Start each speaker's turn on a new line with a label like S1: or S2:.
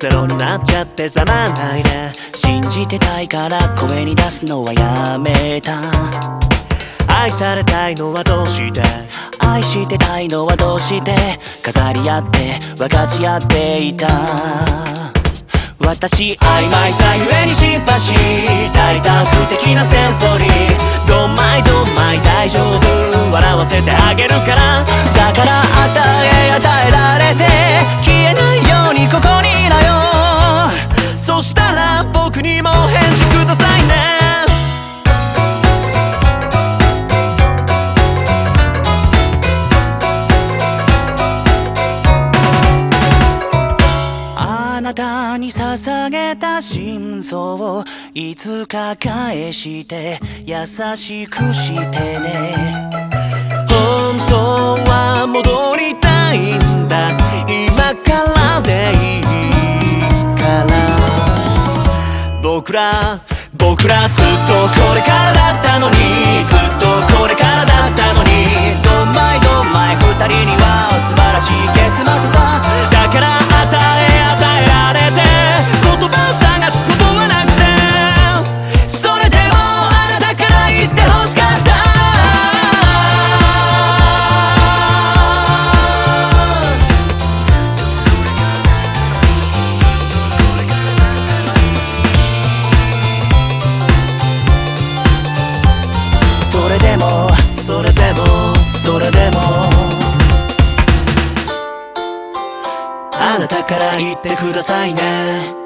S1: ゼロになっちゃってざまないで信じてたいから声に出すのはやめた。愛されたいのはどうして？愛してたいのはどうして？飾り合って分かち合っていた。私曖昧さゆえにシンパシー大胆不敵なセンソリー。どんまいどんまい大丈夫。笑わせてあげるから。だからなたに捧げた心臓をいつか返して優しくしてね。本当は戻りたいんだ。今からでいいから。僕ら僕らずっとこれからだったのに。ずっとこれからだったあなたから言ってくださいね。